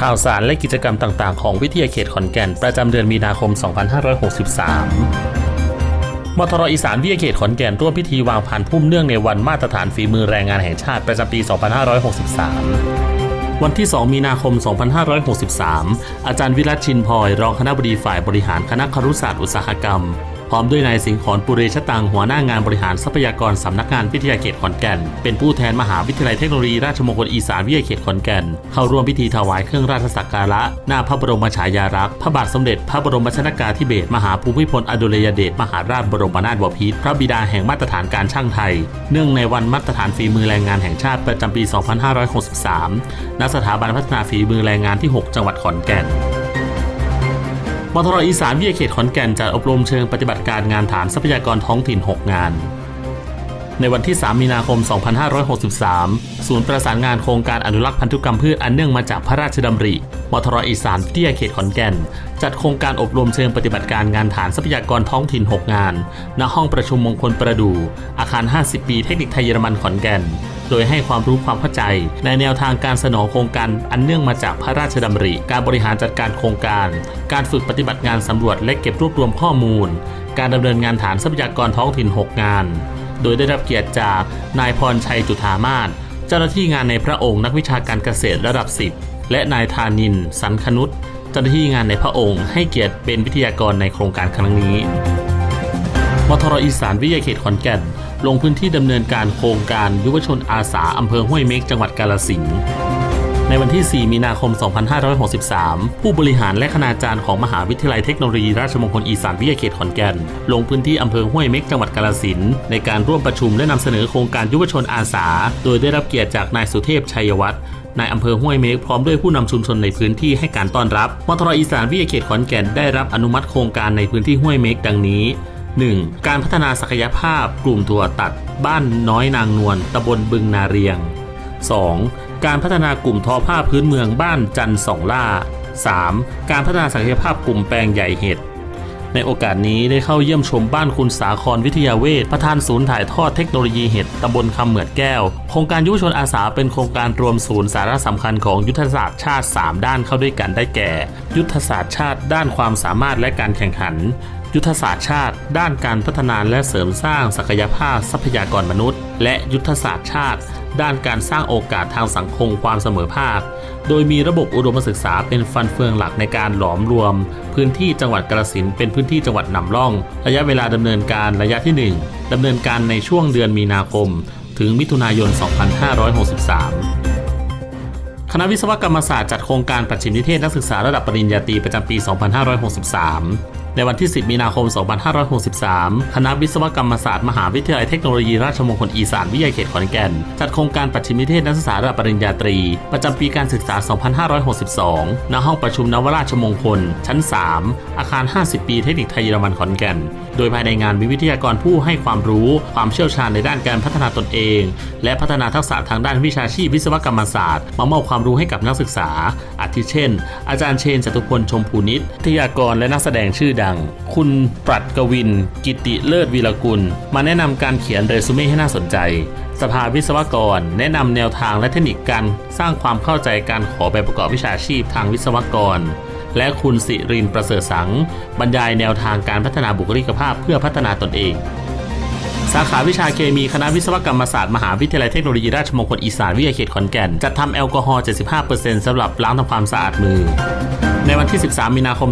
ข่าวสารและกิจกรรมต่างๆ ของวิทยาเขตขอนแก่น ประจำเดือนมีนาคม 2563มทรอีสานวิทยาเขตขอนแก่นร่วมพิธีวางพันพุ่มเนื่องในวันมาตรฐานฝีมือแรงงานแห่งชาติประจำปี 2563 วันที่ 2 มีนาคม 2563 อาจารย์วิรัตชินพลอย รองคณะบดีฝ่ายบริหารคณะครุศาสตร์อุตสาหกรรม ร้อมด้วยนายสิงห์ขอนปุเรชตังหัวหน้างานบริหารทรัพยากรสำนักงานวิทยาเขตขอนแก่น เป็นผู้แทนมหาวิทยาลัยเทคโนโลยีราชมงคลอีสานวิทยาเขตขอนแก่น เข้าร่วมพิธีถวายเครื่องราชสักการะ หน้าพระบรมฉายาลักษณ์พระบาทสมเด็จ พระบรมชนกาธิเบศรมหาภูมิพลอดุลยเดชมหาราชบรมนาถบพิตรพระบิดาแห่งมาตรฐานการช่างไทย เนื่องในวันมาตรฐานฝีมือแรงงานแห่งชาติประจำปี 2563 ณ สถาบันพัฒนาฝีมือแรงงานที่ 6 จังหวัดขอนแก่น มทรอีสานวิทยาเขตขอนแก่นจัดอบรมเชิงปฏิบัติการงานฐานทรัพยากรท้องถิ่น 6 งาน ในวันที่ 3 มีนาคม 2563 ศูนย์ประสานงานโครงการอนุรักษ์พันธุกรรมพืชอันเนื่องมาจากพระราชดำริมทรอีสานวิทยเขตขอนแก่น จัดโครงการอบรมเชิงปฏิบัติการงานฐานทรัพยากรท้องถิ่น 6 งาน ณ ห้องประชุมมงคลประดู่อาคาร 50 ปีเทคนิคไทยเยอรมันขอนแก่น โดยให้ความรู้ความเข้าใจ ในแนวทางการสนองโครงการอันเนื่องมาจากพระราชดำริ การบริหารจัดการโครงการ การฝึกปฏิบัติงานสำรวจและเก็บรวบรวมข้อมูล การดำเนินงานฐานทรัพยากรท้องถิ่น 6 งาน โดยได้รับเกียรติจากนายพรชัยจุธามาศ จ้าหน้าที่งานในพระองค์นักวิชาการเกษตรระดับ 10 และนายธานิน สันคนุษเจ้าหน้าที่งานในพระองค์ให้เกียรติเป็นวิทยากรในโครงการครั้งนี้มทรอีสานวิทยาเขตขอนแก่น ลงพื้นที่ดำเนินการโครงการยุวชนอาสาอำเภอห้วยเม็กจังหวัดกาลสินธุ์ ในวันที่ 4 มีนาคม 2563 ผู้บริหารและคณาจารย์ของมหาวิทยาลัยเทคโนโลยีราชมงคลอีสานวิทยาเขตขอนแก่น ลงพื้นที่อำเภอห้วยเม็กจังหวัดกาลสินธุ์ในการร่วมประชุมและนำเสนอโครงการยุวชนอาสา โดยได้รับเกียรติจากนายสุเทพชัยวัฒน์นายอำเภอห้วยเมฆพร้อมด้วยผู้นำชุมชนในพื้นที่ให้การต้อนรับมทรอีสานวิทยาเขตขอนแก่นได้รับอนุมัติโครงการในพื้นที่ห้วยเมฆดังนี้ 1. การพัฒนาศักยภาพ กลุ่มถั่วตัด บ้านน้อยนางนวลตำบลบึงนาเรียง 2. การพัฒนากลุ่มทอผ้าพื้นเมืองบ้านจันสองล่า 3. การพัฒนาศักยภาพกลุ่มแปลงใหญ่เห็ดในโอกาสนี้ได้เข้าเยี่ยมชมบ้านคุณสาครวิทยาเวชประธานศูนย์ถ่ายทอดเทคโนโลยีเห็ดตำบลคำเหมือดแก้ว โครงการยุวชนอาสาเป็นโครงการรวมศูนย์สาระสำคัญของยุทธศาสตร์ชาติ 3 ด้านเข้าด้วยกันได้แก่ ยุทธศาสตร์ชาติด้านความสามารถและการแข่งขัน ยุทธศาสตร์ชาติ ด้านการพัฒนาและเสริมสร้างศักยภาพทรัพยากรมนุษย์ และยุทธศาสตร์ชาติ ด้านการสร้างโอกาสทางสังคมความเสมอภาค โดยมีระบบอุดมศึกษาเป็นฟันเฟืองหลักในการหลอมรวม พื้นที่จังหวัดกาฬสินเป็นพื้นที่จังหวัดนำร่อง ระยะเวลาดำเนินการระยะที่ 1ดำเนินการในช่วงเดือนมีนาคม ถึงมิถุนายน 2563คณะวิศวกรรมศาสตร์จัดโครงการปัจฉิมนิเทศนักศึกษาระดับปริญญาตรีประจำปี 2563 ในวันที่ 10 มีนาคม 2563 คณะวิศวกรรมศาสตร์มหาวิทยาลัยเทคโนโลยีราชมงคลอีสานวิทยาเขตขอนแก่น จัดโครงการปัจฉิมนิเทศนักศึกษาระดับปริญญาตรี ประจำปีการศึกษา 2562 ณ ห้องประชุมนวราชมงคล ชั้น 3 อาคาร 50 ปีเทคนิคไทยเยอรมันขอนแก่น โดยภายในงานมีวิทยากรผู้ให้ความรู้ความเชี่ยวชาญในด้านการพัฒนาตนเอง และพัฒนาทักษะทางด้านวิชาชีพวิศวกรรมศาสตร์ มามอบความรู้ให้กับนักศึกษา อาทิเช่น อาจารย์เชนจตุพลชมพูนิตวิทยากรและนักแสดงชื่อดังคุณปรัดกวิน กิติเลิศวีรกุล มาแนะนำการเขียนเรซูเม่ให้น่าสนใจ สภาวิศวกร แนะนำแนวทางและเทคนิคการสร้างความเข้าใจการขอใบประกอบวิชาชีพทางวิศวกร และคุณสิรินประเสริฐสัง บรรยายแนวทางการพัฒนาบุคลิกภาพเพื่อพัฒนาตนเอง สาขาวิชาเคมี คณะวิศวกรรมศาสตร์ มหาวิทยาลัยเทคโนโลยีราชมงคลอีสานวิทยาเขตขอนแก่น จัดทำแอลกอฮอล์ 75%สำหรับล้างทำความสะอาดมือ ในวันที่ 13 มีนาคม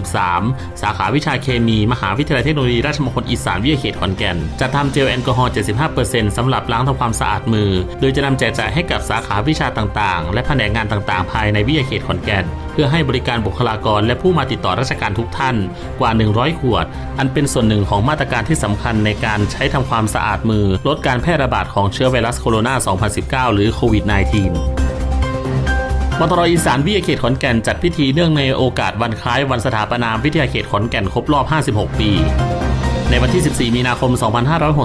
2563 สาขาวิชาเคมี มหาวิทยาลัยเทคโนโลยีราชมงคลอีสานวิทยาเขตขอนแก่น จัดทำเจลแอลกอฮอล์ 75%สำหรับล้างทำความสะอาดมือ โดยจะนำแจกจ่ายให้กับสาขาวิชาต่างๆ และแผนกงานต่างๆ ภายในวิทยาเขตขอนแก่นเพื่อให้บริการบุคลากรและผู้มาติดต่อราชการทุกท่านกว่า 100 ขวด อันเป็นส่วนหนึ่งของมาตรการที่สำคัญในการใช้ทำความสะอาดมือ ลดการแพร่ระบาดของเชื้อไวรัสโคโรนา 2019 หรือโควิด -19 มทรอีสานวิทยาเขตขอนแก่นจัดพิธีเนื่องในโอกาสวันคล้ายวันสถาปนาวิทยาเขตขอนแก่นครบรอบ 56 ปี ในวันที่ 14 มีนาคม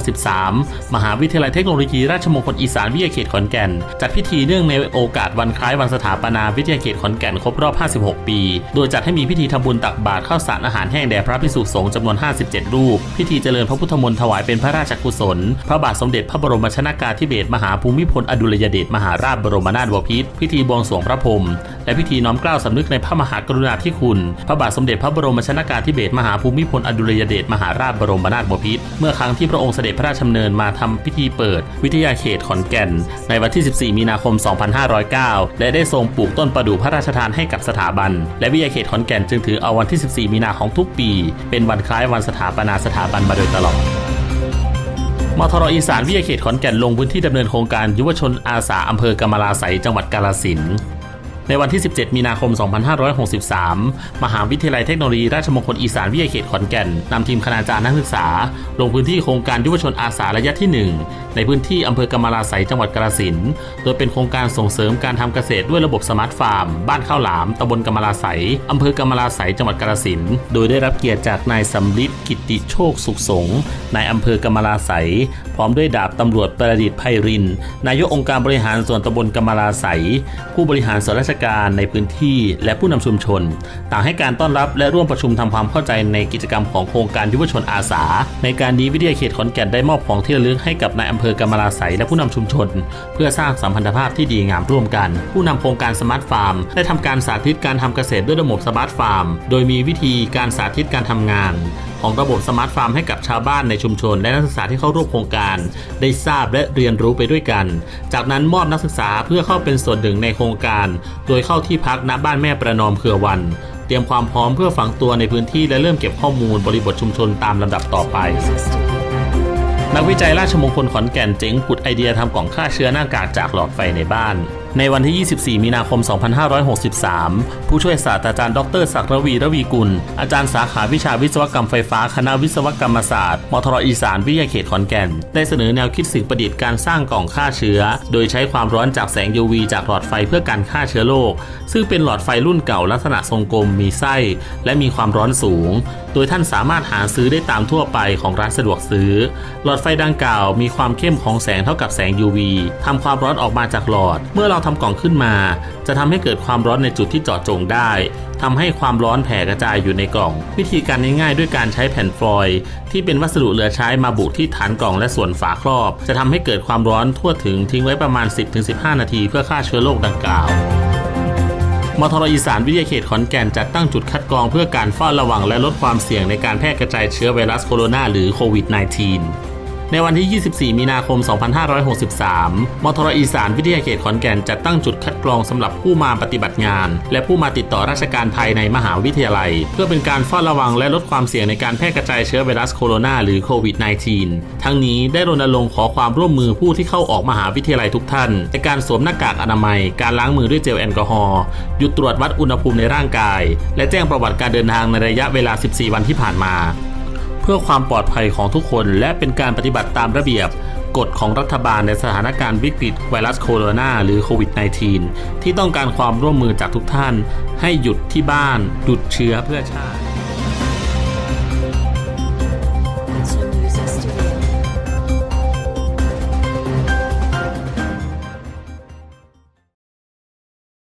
2563 มหาวิทยาลัยเทคโนโลยีราชมงคลอีสานวิทยาเขตขอนแก่น จัดพิธีเนื่องในโอกาสวันคล้ายวันสถาปนาวิทยาเขตขอนแก่นครบรอบ 56 ปี โดยจัดให้มีพิธีทำบุญตักบาตรข้าวสารอาหารแห้งแด่พระภิกษุสงฆ์จำนวน 57 รูป พิธีเจริญพระพุทธมนต์ถวายเป็นพระราชกุศล พระบาทสมเด็จพระบรมชนากาธิเบศรมหาภูมิพลอดุลยเดชมหาราชบรมนาถบพิตรพิธีบวงสรวงพระพรหม และพิธีน้อมเกล้าสำนึกในพระมหากรุณาธิคุณ พระบาทสมเด็จพระบรมชนากาธิเบศรมหาภูมิพลอดุลยเดชมหาราชบรมนาถบพิตรเมื่อครั้งที่พระองค์เสด็จพระราชดำเนินมาทำพิธีเปิด วิทยาเขตขอนแก่น ในวันที่ 14 มีนาคม 2509 และได้ทรงปลูกต้นประดู่พระราชทานให้กับสถาบัน และวิทยาเขตขอนแก่นจึงถือเอาวันที่ 14 มีนาของทุกปี เป็นวันคล้ายวันสถาปนาสถาบันมาโดยตลอดมทรอีสานวิทยาเขตขอนแก่นลงพื้นที่ดำเนินโครงการยุวชนอาสาอำเภอกำมะลาไสยจังหวัดกาฬสิน ในวันที่ 17 มีนาคม 2563 มหาวิทยาลัยเทคโนโลยีราชมงคลอีสานวิทยาเขตขอนแก่นนำทีมคณาจารย์นักศึกษา ลงพื้นที่โครงการยุวชนอาสาระยะที่ 1 ในพื้นที่อำเภอกำมะลาไสยจังหวัดกาฬสินธุ์โดยเป็นโครงการส่งเสริมการทำเกษตรด้วยระบบสมาร์ทฟาร์ม บ้านข้าวหลามตำบลกำมะลาไสยอำเภอกำมะลาไสยจังหวัดกาฬสินธุ์โดยได้รับเกียรติจากนายสำลิดกิติโชคสุขสงนายอำเภอกำมะลาไสยพร้อมด้วยดาบตำรวจประดิษฐ์ไพริน นายกองค์การบริหารส่วนตำบลกำมะลาไสยผู้บริหารส่วนราชการในพื้นที่และผู้นำชุมชน ต่างให้การต้อนรับและร่วมประชุมทำความเข้าใจในกิจกรรมของโครงการยุวชนอาสา ในการนี้วิทยาเขตขอนแก่นได้มอบของที่ระลึกให้กับนายอำเภอกำมะลาไสยและผู้นำชุมชน เพื่อสร้างสัมพันธภาพที่ดีงามร่วมกัน ผู้นำโครงการสมาร์ทฟาร์มได้ทำการสาธิตการทำเกษตรด้วยระบบสมาร์ทฟาร์ม โดยมีวิธีการสาธิตการทำงานของระบบสมาร์ทฟาร์มให้กับชาวบ้านในชุมชน และนักศึกษาที่เข้าร่วมโครงการ ได้ทราบและเรียนรู้ไปด้วยกัน จากนั้นมอบนักศึกษาเพื่อเข้าเป็นส่วนหนึ่งในโครงการ โดยเข้าที่พักณบ้านแม่ประนอมเครือวัน เตรียมความพร้อมเพื่อฝังตัวในพื้นที่และเริ่มเก็บข้อมูลบริบทชุมชนตามลำดับต่อไปนักวิจัยราชมงคลขอนแก่นเจ๋งผุดไอเดียทำกล่องฆ่าเชื้อหน้ากากจากหลอดไฟในบ้านในวันที่ 24 มีนาคม 2563 ผู้ช่วยศาสตราจารย์ดรศักระวีระวีกุล อาจารย์สาขาวิชาวิศวกรรมไฟฟ้า คณะวิศวกรรมศาสตร์ มทรอีสานวิทยาเขตขอนแก่น ได้เสนอแนวคิดสิ่งประดิษฐ์การสร้างกล่องฆ่าเชื้อ โดยใช้ความร้อนจากแสง UV จากหลอดไฟเพื่อการฆ่าเชื้อโรค ซึ่งเป็นหลอดไฟรุ่นเก่าลักษณะทรงกลม มีไส้ และมีความร้อนสูง โดยท่านสามารถหาซื้อได้ตามทั่วไปของร้านสะดวกซื้อ หลอดไฟดังกล่าวมีความเข้มของแสงเท่ากับแสง UV ทำความร้อนออกมาจากหลอด เมื่อเราทำกล่องขึ้นมา จะทำให้เกิดความร้อนในจุดที่เจาะจงได้ทำให้ความร้อนแผ่กระจายอยู่ในกล่อง วิธีการง่ายๆด้วยการใช้แผ่นฟอยล์ที่เป็นวัสดุเหลือใช้มาบุที่ฐานกล่องและส่วนฝาครอบ จะทำให้เกิดความร้อนทั่วถึงทิ้งไว้ประมาณ 10-15 นาที เพื่อฆ่าเชื้อโรคดังกล่าวมทรอีสานวิทยาเขตขอนแก่นจัดตั้งจุดคัดกรองเพื่อการเฝ้าระวังและลดความเสี่ยงในการแพร่กระจายเชื้อไวรัสโคโรนาหรือโควิด -19 ในวันที่ 24 มีนาคม 2563 มทรอีสานวิทยาเขตขอนแก่นจัดตั้งจุดคัดกรองสำหรับผู้มาปฏิบัติงาน และผู้มาติดต่อราชการภายในมหาวิทยาลัย เพื่อเป็นการเฝ้าระวังและลดความเสี่ยงในการแพร่กระจายเชื้อไวรัสโคโรนาหรือโควิด -19 ทั้งนี้ได้รณรงค์ขอความร่วมมือผู้ที่เข้าออกมหาวิทยาลัยทุกท่านในการสวมหน้ากากอนามัย การล้างมือด้วยเจลแอลกอฮอล์หยุดตรวจวัดอุณหภูมิในร่างกาย และแจ้งประวัติการเดินทางในระยะเวลา 14 วันที่ผ่านมา พื่อความปลอดภัยของทุกคนและเป็นการปฏิบัติตามระเบียบกฎของรัฐบาลในสถานการณ์วิกฤตไวรัสโคโรนาหรือโควิด -19 ที่ต้องการความร่วมมือจากทุกท่าน ให้หยุดที่บ้านหยุดเชื้อเพื่อชาติ